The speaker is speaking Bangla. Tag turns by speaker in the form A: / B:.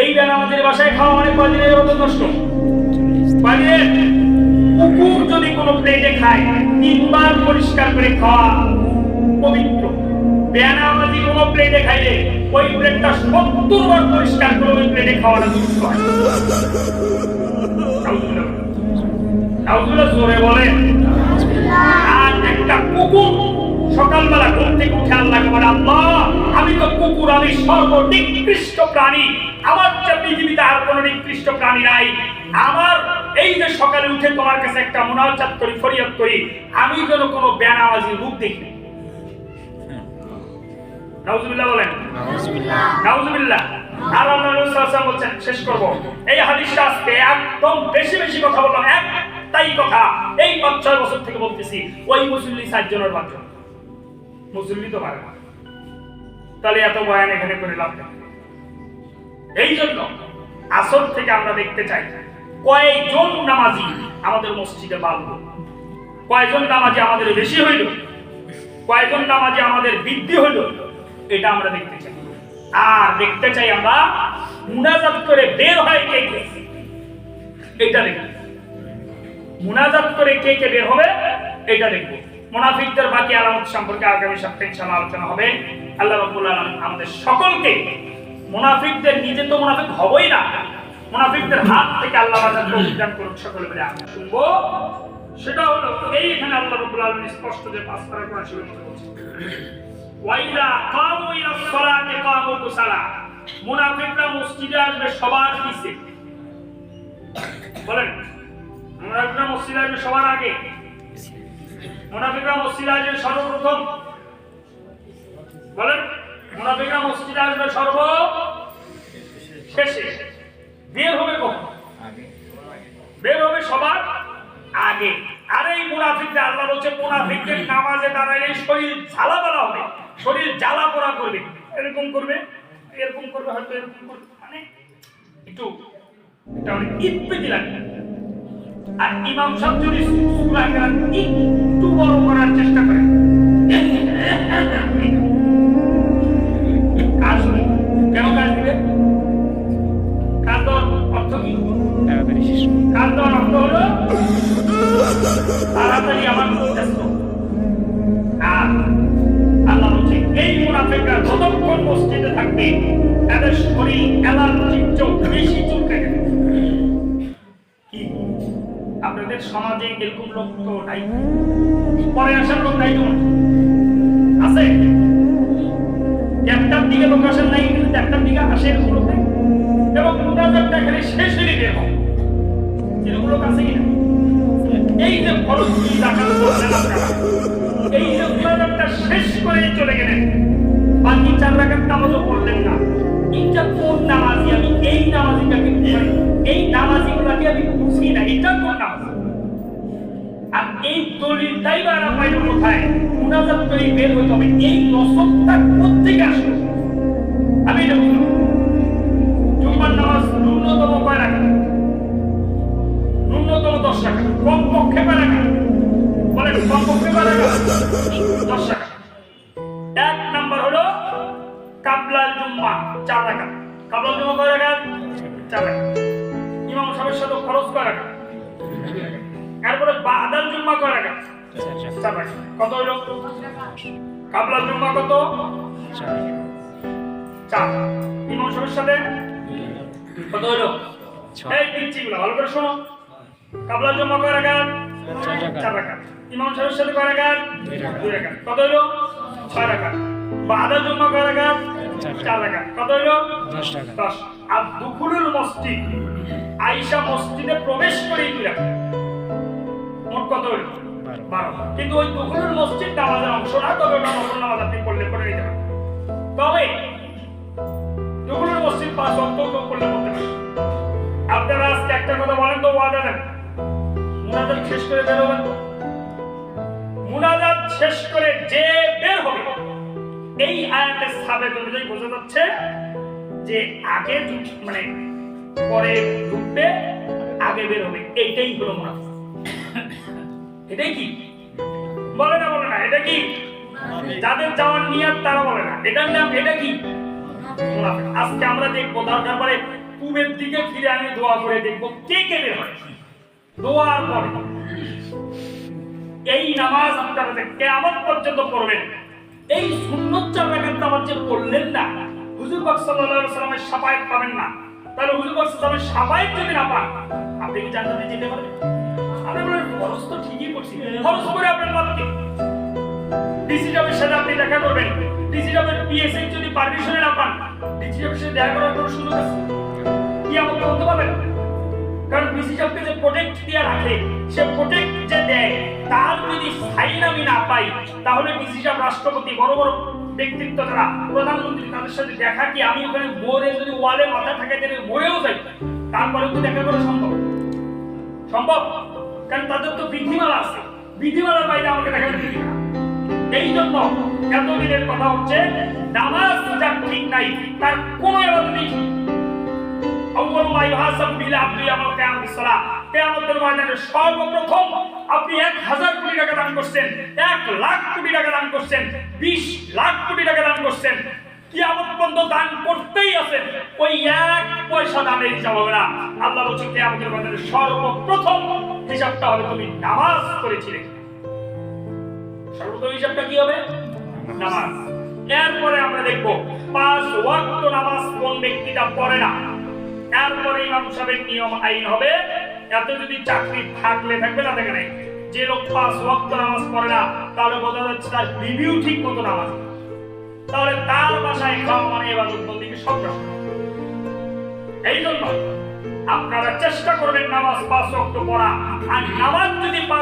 A: এই বেলা আমাদের বাসায় খাওয়া মানে কয়দিনের মতো নষ্ট? কয়দিনের কুকুর যদি কোনো প্লেটে খায়, তিনবার পরিষ্কার করে খাওয়া পবিত্র। বেনামাজি কোনো প্লেটে খাইলে, ওই প্লেটটা সত্তর বার পরিষ্কার করে ওই প্লেটে খাওয়াটা। নাউজুবিল্লাহ। জোরে বলেন। আর একটা কুকুর সকালবেলা ঘুম থেকে উঠে আল্লাহকে বলে, আল্লাহ, আমি তো কুকুর, আমি সর্বনিকৃষ্ট প্রাণী। আমার যে পৃথিবীতে আর কোনো নিকৃষ্ট প্রাণী নাই আমার এই যে সকালে উঠে তোমার কাছে একটা মোনাজাত করি ফরিয়াদ করি আমি যেন কোনো রূপ দেখি নাউজুবিল্লাহ বলেন। নাউজুবিল্লাহ। আর আল্লাহ রাসূল সাল্লাল্লাহু আলাইহি ওয়াসাল্লাম বলছেন শেষ করব। এই হাদিসটা আজকে একদম বেশি বেশি কথা বললাম এক তাই কথা। এই পাঁচ ছয় বছর থেকে বলতেছি ওই মুসল্লি সাতজনের মাত্র মুসল্লি তো পারে না। তাহলে এত বয়ান এখানে করে লাভ নেই। এই জন্য আসর থেকে আমরা দেখতে চাই কয়েকজন নামাজি আমাদের মসজিদে বাড়ল? কয়জন নামাজি আমাদের বেশি হইল? কয়জন নামাজি আমাদের বৃদ্ধি হইল? এটা আমরা দেখতে চাই। আর দেখতে চাই আমরা মুনাজাত করে বের হয় কে কে? এটা দেখব। মুনাজাত করে কে কে বের হবে? এটা দেখব। মুনাফিকদের বাকি আলামত সম্পর্কে আগামী সপ্তাহে ইনশাআল্লাহ আলোচনা হবে। আল্লাহ রাব্বুল আমাদের সকলকে মুনাফিকদের নিজে তো মুনাফিক হবই না। মুনাফিকদের হাত থেকে আল্লাহ বাজার প্রতিদান করুন সকলে মিলে আমরা শুনব। সেটা হলো, এই এখানে আল্লাহ রাব্বুল আলামিন স্পষ্ট যে পাঁচ পারা কোরআন শরীফের মধ্যে ওয়াইদা কামু ইলা সালাতি কামু কুসালা। মুনাফিকরা মসজিদে আসবে, সবার পিছে বলেন, মুনাফিকরা মসজিদে আসবে সবার আগে? মুনাফিকরা মসজিদে আসবে সর্বপ্রথম। বলেন মুনাফিকরা মসজিদে আসবে সর্ব শেষে। বের হবে কখন? বের হবে সবার আগে। আর এই মুনাফিকদের আল্লাহ বলছে মুনাফিকদের নামাজে দাঁড়াইলে শরীর ঝালা বেলা হবে। শরীর জ্বালা পোড়া করবে। এরকম করবে এরকম করবে হয়তো এরকম করবে। মানে একটু এটা অনেক ইতপেতি লাগবে। আর ইমাম সাহেব যদি সূরা একটু বড় করার চেষ্টা করে অর্থ হলো। তাড়াতাড়ি আমার বেশি চুলকে আপনাদের সমাজে এরকম লোক তো নাই? পরে আসার লোক নাই তো আছে? একটার দিকে লোক আসেন নাই? খরচ করলেন আপনারা এই মুনাজাতটা শেষ করে চলে গেলেন বাকি চার রাখার নামাজও পড়লেন না এটা কোন নামাজি আমি এই নামাজিটাকে মানে এই নামাজিগুলাকে আমি বুঝি না এটা কোন নামাজ আর এই দলিলটাই বা আমরা পাইব কোথায় মুনাজাত করে বের হইতে হবে এই নসবটা এক নাম্বার হলো কাবলাল জুম্মা চার টাকা কাবলাল জুম্মা কয় টাকা চার ইমাম সাহেবের সাথে খরচ কয় এরপরে বাদাল জুম্মা কয় টাকা চার কত হইল কাবলাল জুম্মা কত? চার। ইমাম সাহেবের সাথে? কত হইল এই গুলো ভালো করে শোনো। কাবলাল জুম্মা কয় টাকা চার টাকা ইমাম সাহেবের সাথে কয় টাকা দুই টাকা কত হইল? ছয় টাকা বাদা জমা কয় টাকা চার টাকা কত হইল?
B: দশ টাকা
A: দশ। আর দুপুরের মসজিদ আইসা মসজিদে প্রবেশ করে দুই টাকা মোট কত হইল?
B: বারো।
A: বারো। কিন্তু ওই দুপুরের মসজিদ নামাজের অংশ না তবে ওটা নকল নামাজ আপনি করলে করে নিতে পারেন তবে দুপুরের মসজিদ পাঁচ অন্ত করে বেরোবেন মুনাজাত শেষ করে যে বের হবে, এই আয়াতের সাবেক অনুযায়ী বোঝা যাচ্ছে যে আগে মানে পরে ঢুকবে আগে বের হবে। এইটাই হলো মুনাফা এটাই কি? বলে না বলে না, এটা কি? যাদের যাওয়ার নিয়ত তারা বলে না। এটার নাম, এটা কি? আজকে আমরা দেখব দরকার পরে পূবের দিকে ফিরে আমি দোয়া করে দেখব কে কে বের হয় দোয়ার পরে। এই নামাজ আপনারা যে কেয়ামত পর্যন্ত পড়বেন। এই সুন্নত চার নামাজ যে পড়লেন না, হুজুর পাক সাল্লাল্লাহু সাল্লামের পাবেন না। তাহলে হুজুর পাক আলাইহি শাফায়াত যদি না পান, আপনি কি যেতে পারবেন? আপনি বলেন খরচ তো ঠিকই করছি। খরচ করে আপনার লাভ কি? সাথে আপনি দেখা করবেন। ডিসিটাবের পিএসএ যদি পারমিশনে না পান ডিসিটাবের সাথে দেখা করার কোনো সুযোগ আছে? কি আমাকে বলতে পারবেন? কারণ বিসিটাবকে যে প্রোটেক্ট দিয়ে রাখে, সে প্রোটেক্ট যে দেয়, তার যদি সাইন আমি না পাই, তাহলে বিসিটাব রাষ্ট্রপতি, বড় বড় ব্যক্তিত্ব যারা প্রধানমন্ত্রী তাদের সাথে দেখা কি আমি ওখানে মরে যদি ওয়ালে মাথা থাকে, তাহলে মরেও যাই। তারপরেও কি দেখা করা সম্ভব। সম্ভব? কারণ তাদের তো বিধিমালা আছে। বিধিমালার বাইরে আমাকে দেখা দিবি না এই জন্য এতদিনের কথা হচ্ছে, নামাজ যার ঠিক নাই, তার কোনো ময়দানে সর্বপ্রথম আপনি 1000 কোটি টাকা দান করছেন 1 লাখ কোটি টাকা দান করছেন 20 লাখ কোটি টাকা দান করছেন। কিয়ামত দান করতেই আছেন, ওই এক পয়সা দানের হিসাব হবে না। আল্লাহ বলছেন, কিয়ামতের ময়দানে সর্বপ্রথম হিসাবটা হবে তুমি নামাজ করেছিলে সর্বপ্রথম হিসাবটা কি হবে? নামাজ। এরপরে আমরা দেখব, পাঁচ ওয়াক্ত নামাজ কোন ব্যক্তিটা পড়ে না। এরপরে ইমাম সাহেবের নিয়ম আইন হবে। এত যদি চাকরি থাকলে থাকবে না নাই যে লোক পাঁচ ওয়াক্ত নামাজ পড়ে না, তাহলে বোঝা যাচ্ছে তার রিভিউ ঠিক মতো নামাজ তাহলে তার বাসায় খাওয়া মানে এবার বন্দিকে সব এই জন্য আপনারা চেষ্টা করবেন নামাজ পাঁচ ওয়াক্ত পড়া। আর নামাজ যদি পাঁচ